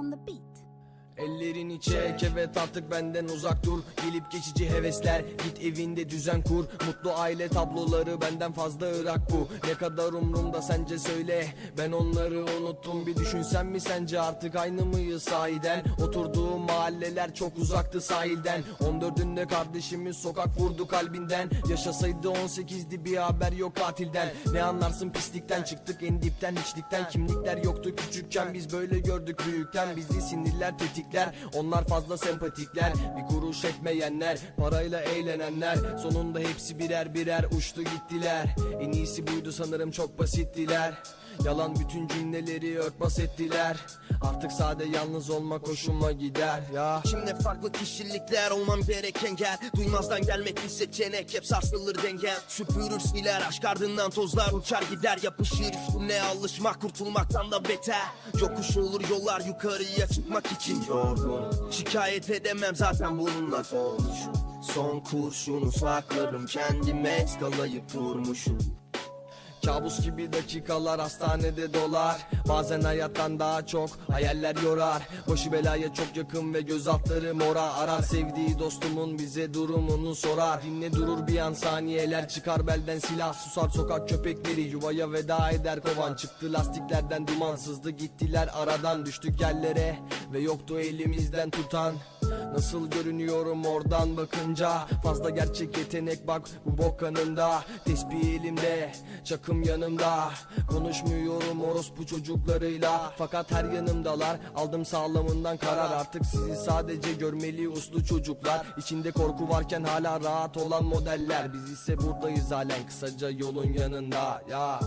on the beat. Ellerini çek evet artık benden uzak dur. Gelip geçici hevesler git evinde düzen kur. Mutlu aile tabloları benden fazla ırak bu. Ne kadar umrumda sence söyle. Ben onları unuttum bir düşünsen mi sence? Artık aynı mıyız sahiden? Oturduğum mahalleler çok uzaktı sahilden. 14'ünde kardeşimiz sokak vurdu kalbinden. Yaşasaydı 18'di bir haber yok katilden. Ne anlarsın pislikten? Çıktık en dipten içlikten. Kimlikler yoktu küçükken biz böyle gördük büyükten. Bizi sinirler tetikler onlar fazla sempatikler. Bir kuruş etmeyenler parayla eğlenenler. Sonunda hepsi birer birer uçtu gittiler. En iyisi buydu sanırım çok basittiler. Yalan bütün cümleleri örtbas ettiler. Artık sade yalnız olmak hoşuma gider ya. Şimdi farklı kişilikler olmam gereken gel. Duymazdan gelmek bir seçenek hep sarsılır dengen. Süpürür siler aşk ardından tozlar uçar gider Yapışır. Üstüne alışmak kurtulmaktan da beter. Yokuş olur yollar yukarıya çıkmak için yorgun Şikayet edemem zaten bununla dolmuşum Son kurşunu saklarım kendime eskalayıp durmuşum Kabus gibi dakikalar hastanede dolar. Bazen hayattan daha çok hayaller yorar. Başı belaya çok yakın ve göz altları mora Arar. Sevdiği dostumun bize durumunu sorar. Dinle durur bir an saniyeler çıkar. Belden silah Susar sokak köpekleri yuvaya veda eder. Kovan Çıktı lastiklerden duman sızdı gittiler aradan Düştük yerlere ve yoktu elimizden tutan Nasıl görünüyorum oradan bakınca? Fazla gerçek yetenek bak bu bok kanında. Tesbih elimde çakım yanımda. Konuşmuyorum orospu çocuklarıyla. Fakat her yanımdalar aldım sağlamından karar. Artık sizi sadece görmeli uslu çocuklar. İçinde korku varken hala rahat olan modeller. Biz ise buradayız halen kısaca yolun yanında. Ya